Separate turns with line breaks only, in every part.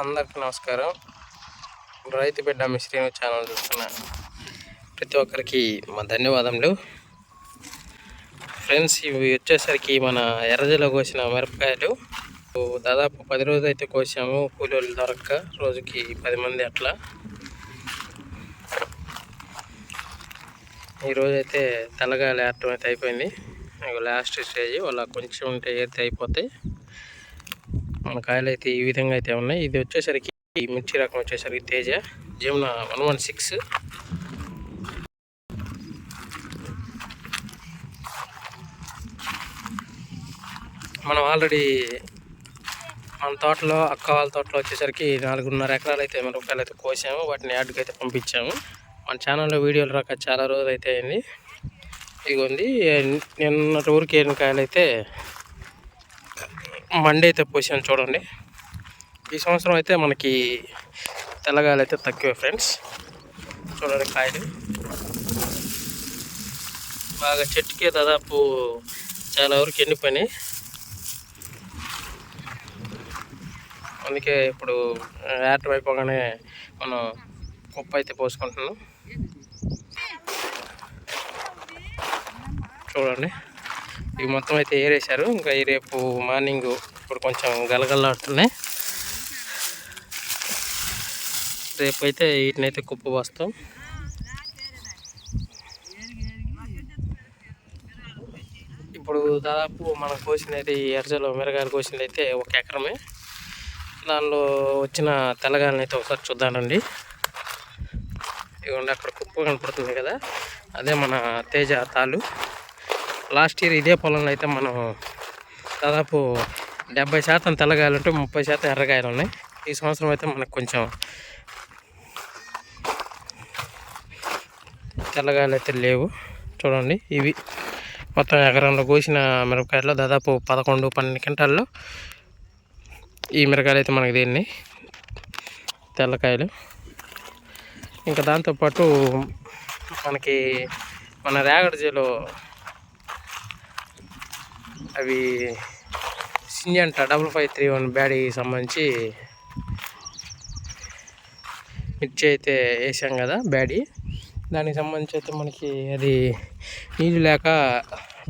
అందరికి నమస్కారం. రైతు బిడ్డ మిశ్రీను ఛానల్ చూస్తున్న ప్రతి ఒక్కరికి మా ధన్యవాదములు. ఫ్రెండ్స్ ఇవి వచ్చేసరికి మన ఎర్రజలో కోసిన మిరపకాయలు. దాదాపు పది రోజులు అయితే కోసాము కూలీలు దొరక్క రోజుకి పది మంది అట్లా. ఈరోజైతే తెల్లగా లేటం అయితే అయిపోయింది. లాస్ట్ స్టేజ్ వాళ్ళ కొంచెం ఉంటే ఏరితే అయిపోతాయి. మన కాయలు అయితే ఈ విధంగా అయితే ఉన్నాయి. ఇది వచ్చేసరికి మిర్చి రకం వచ్చేసరికి Teja Jamuna one one six. మనం ఆల్రెడీ మన తోటలో అక్క వాళ్ళ తోటలో వచ్చేసరికి నాలుగున్నర ఎకరాలు అయితే మిరపకాయలు అయితే కోసాము. వాటిని యాడ్కి అయితే పంపించాము. మన ఛానల్లో వీడియోలు రాక చాలా రోజులు అయితే అయింది. ఇగోంది నిన్నటి ఊరికి ఎన్నికాయలు కాయలు అయితే మండే అయితే పోసాను చూడండి. ఈ సంవత్సరం అయితే మనకి తెల్లగాయలు అయితే తక్కువే ఫ్రెండ్స్ చూడండి కాయలు. బాగా చెట్టుకే దాదాపు చాలా వరకు ఎండిపోయినాయి. అందుకే ఇప్పుడు ఏటం అయిపోగానే మనం కుప్ప అయితే పోసుకుంటున్నాం. చూడండి. ఇవి మొత్తం అయితే ఏరేశారు. ఇంకా ఈ రేపు మార్నింగ్ ఇప్పుడు కొంచెం గలగలాడుతున్నాయి. రేపు అయితే వీటిని అయితే కుప్ప పోస్తాం. ఇప్పుడు దాదాపు మనం కోసింది ఈ ఎర్జలో మిరగాయలు కోసింది అయితే ఒక ఎకరమే. దానిలో వచ్చిన తెల్లగాయలను అయితే ఒకసారి చూద్దానండి ఇవ్వండి అక్కడ కుప్ప కనపడుతుంది కదా. అదే మన తేజ తాలు లాస్ట్ ఇయర్ ఇదే పొలంలో అయితే మనం దాదాపు డెబ్బై శాతం తెల్లగాయలు ఉంటే ముప్పై శాతం ఎర్రగాయలు ఉన్నాయి. ఈ సంవత్సరం అయితే మనకు కొంచెం తెల్లగాయలు అయితే లేవు. చూడండి ఇవి మొత్తం ఎకరంలో కోసిన మిరపకాయలు దాదాపు పదకొండు పన్నెండు క్వింటాల్లో ఈ మిరకాయలు అయితే మనకు దీన్ని తెల్లకాయలు. ఇంకా దాంతోపాటు మనకి మన రేగడిజీలో అవి Syngenta double five three one బ్యాడీకి సంబంధించి మిర్చి అయితే వేసాం కదా బ్యాడీ. దానికి సంబంధించి అయితే మనకి అది నీళ్ళు లేక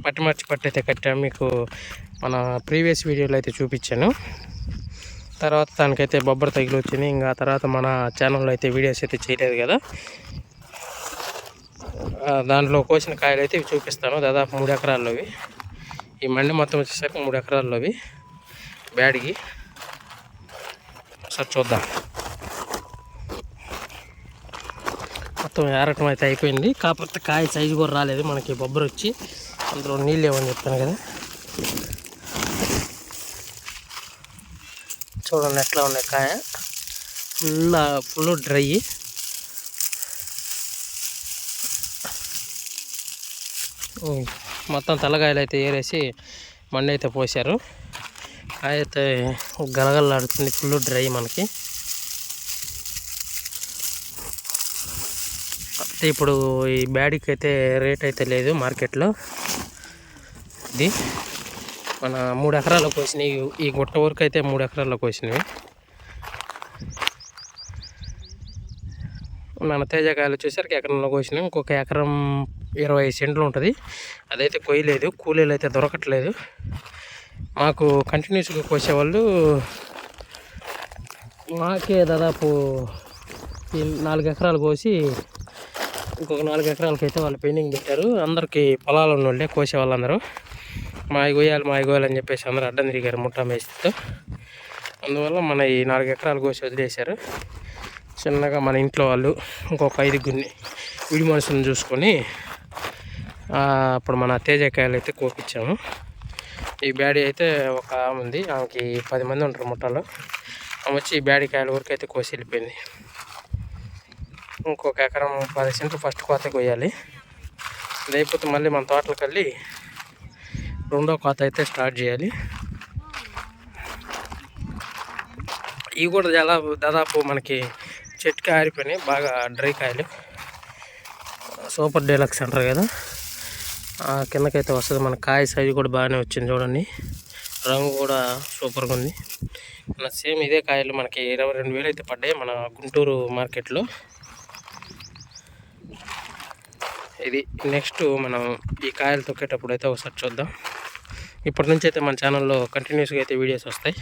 పట్టిమర్చి పట్టు అయితే కట్టాము మీకు మన ప్రీవియస్ వీడియోలో అయితే చూపించాను. తర్వాత దానికైతే బొబ్బర తగిలి వచ్చింది. ఇంకా తర్వాత మన ఛానల్లో అయితే వీడియోస్ అయితే చేయలేదు కదా. దాంట్లో కోసిన కాయలు అయితే చూపిస్తాను. దాదాపు మూడు ఎకరాల్లోవి ఈ మండి మొత్తం వచ్చేసరికి మూడు ఎకరాల్లో అవి. బ్యాడ్కి ఒకసారి చూద్దాం. మొత్తం ఏరటం అయితే అయిపోయింది. కాకపోతే కాయ సైజు కూడా రాలేదు. మనకి బొబ్బరు వచ్చి అందులో నీళ్ళు ఏమని చెప్తాను కదా. చూడండి ఎట్లా ఉన్నాయి కాయ. Full full dry. మొత్తం తెల్లగాయలు అయితే ఏరేసి మండి అయితే పోసారు అయితే గలగలాడుతుంది ఫుల్ డ్రై మనకి. అయితే ఇప్పుడు ఈ బ్యాడీకి అయితే రేట్ అయితే లేదు మార్కెట్లో. ఇది మన మూడు ఎకరాల్లో కోసినాయి ఈ గుట్ట వరకు అయితే మూడు ఎకరాల్లో కోసినవి. మన తేజకాయలు వచ్చేసరికి ఎకరంలో కోసినాయి ఇంకొక ఎకరం ఇరవై సెంట్లు ఉంటుంది. అదైతే కొయ్యలేదు కూలీలు అయితే దొరకట్లేదు. మాకు కంటిన్యూస్గా కోసేవాళ్ళు మాకే దాదాపు నాలుగు ఎకరాలు కోసి ఇంకొక నాలుగు ఎకరాలకి అయితే వాళ్ళు పెయింటింగ్ పెట్టారు. అందరికీ పొలాలు ఉన్న వాళ్ళే కోసే వాళ్ళందరూ. మా గోయాలి మా గోయాలి అని చెప్పేసి అందరూ అడ్డం తిరిగారు ముట్టా మేస్తూ అందువల్ల మన ఈ నాలుగు ఎకరాలు కోసి వదిలేశారు. చిన్నగా మన ఇంట్లో వాళ్ళు ఇంకొక ఐదుగురిని విడి మనుషులను చూసుకొని అప్పుడు మన తేజకాయలు అయితే కోపించాము. ఈ బ్యాడీ అయితే ఒక ఆమె ఉంది. ఆమెకి పది మంది ఉంటారు ముఠాలో. ఆమె వచ్చి ఈ బ్యాడీ కాయల వరకు అయితే కోసి వెళ్ళిపోయింది. ఇంకొక ఎకరం పది సెంట్లు ఫస్ట్ కోత కొయ్యాలి. లేకపోతే మళ్ళీ మన తోటలకు వెళ్ళి రెండో కోత అయితే స్టార్ట్ చేయాలి. ఇవి కూడా చాలా దాదాపు మనకి చెట్టుకి ఆరిపోయినాయి. బాగా డ్రై కాయలు. సూపర్ డీలక్స్ అంటారు కదా. కిందకైతే వస్తుంది. మన కాయ సైజు కూడా బాగానే వచ్చింది చూడండి. రంగు కూడా సూపర్గా ఉంది. మన సేమ్ ఇదే కాయలు మనకి ఇరవై రెండు వేలు అయితే పడ్డాయి మన గుంటూరు మార్కెట్లో ఇది నెక్స్ట్ మనం ఈ కాయలు తొక్కేటప్పుడు అయితే ఒకసారి చూద్దాం. ఇప్పటి నుంచి అయితే మన ఛానల్లో కంటిన్యూస్గా అయితే వీడియోస్ వస్తాయి.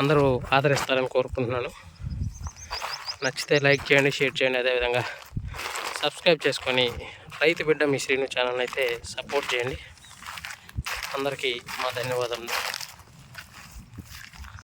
అందరూ ఆదరిస్తారని కోరుకుంటున్నాను. నచ్చితే లైక్ చేయండి షేర్ చేయండి. అదేవిధంగా సబ్స్క్రైబ్ చేసుకొని రైతు బిడ్డ మీ శ్రీను ఛానల్ అయితే సపోర్ట్ చేయండి. అందరికీ మా ధన్యవాదములు.